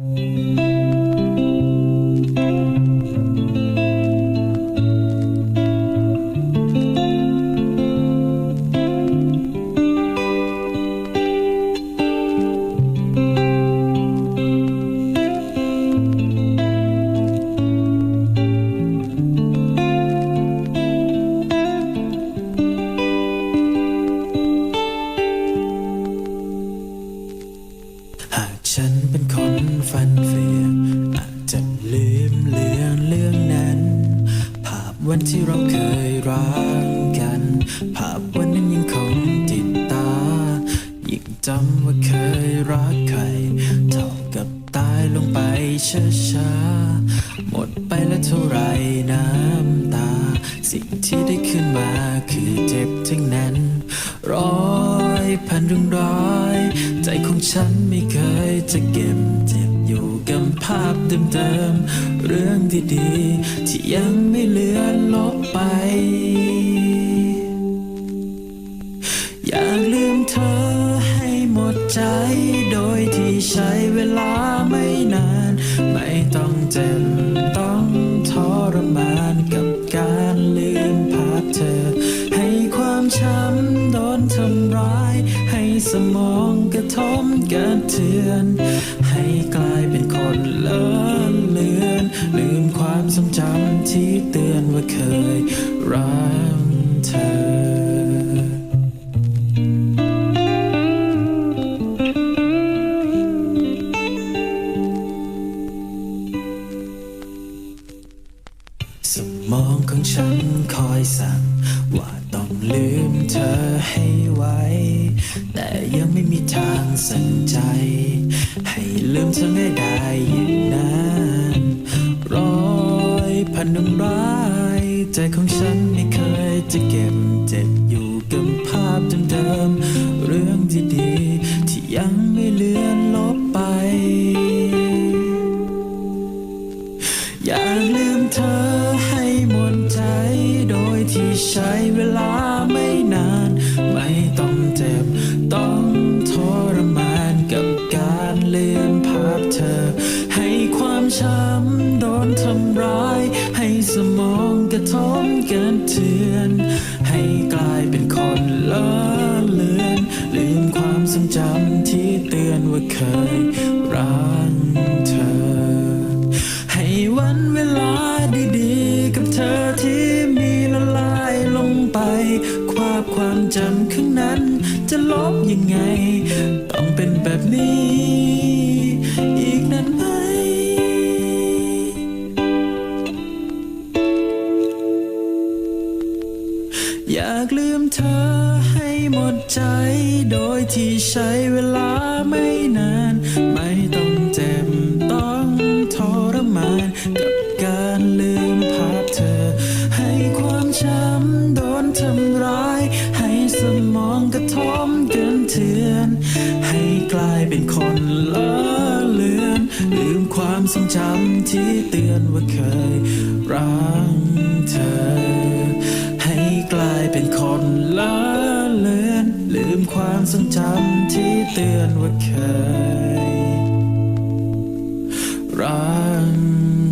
ห วันที่เราเคยรักกัน ภาพวันนั้นยังคงติดตา ยิ่งจำว่าเคยรักใคร เท่ากับตายลงไปช้าๆ หมดไปแล้วเท่าไรน้ำตา สิ่งที่ได้ขึ้นมาคือเจ็บทั้งนั้น ร้อยพันเรื่องร้อย ใจของฉันไม่เคยจะเก็บาพเดิมๆ เรื่องดีๆ ที่ยังไม่เลือนลบไป อยากลืมเธอให้หมดใจ โดยที่ใช้เวลาไม่นาน ไม่ต้องเจ็บต้องทรมานกับการลืมภาพเธอ ให้ความช้ำโดนทำร้าย ให้สมองกระทบกระเทือน ให้กลายเป็น นเลินเลือน ลืมความทรงจำที่เตือนว่าเคยรักเธอสมองของฉันคอยสั่งว่าต้องลืมเธอให้ไวแต่ยังไม่มีทางสั่งใจให้ ลืมเธอง่ายได้ยิ่งนานร้อยพันหนึ่งร้ายใจของฉันไม่เคยจะเก็บเจ็บอยู่กับภาพเดิมๆเรื่องดีๆที่ยังไม่เลือนลบไป อยากลืมเธอให้หมดใจโดยที่ใช้เวลา ช้ำโดนทำร้าย ให้สมองกระทบกันเทือน ให้กลายเป็นคนลอะเลือน ลืมความทรงจำที่เตือนว่าเคยรักเธอ ให้วันเวลาดีๆ กับเธอที่มีละลายลงไป ความความจำข้างนั้นจะลบยังไง ต้องเป็นแบบนี้ มเธอให้หมดใจ โดยที่ใช้เวลาไม่นาน ไม่ต้องเจ็บต้องทรมาน กับการลืมภาพเธอ ให้ความช้ำโดนทำร้าย ให้สมองกระทบกันเทือน ให้กลายเป็นคนละเลือน ลืมความทรงจำที่เตือนว่าเคย ที่เตือนว่าเคยรัก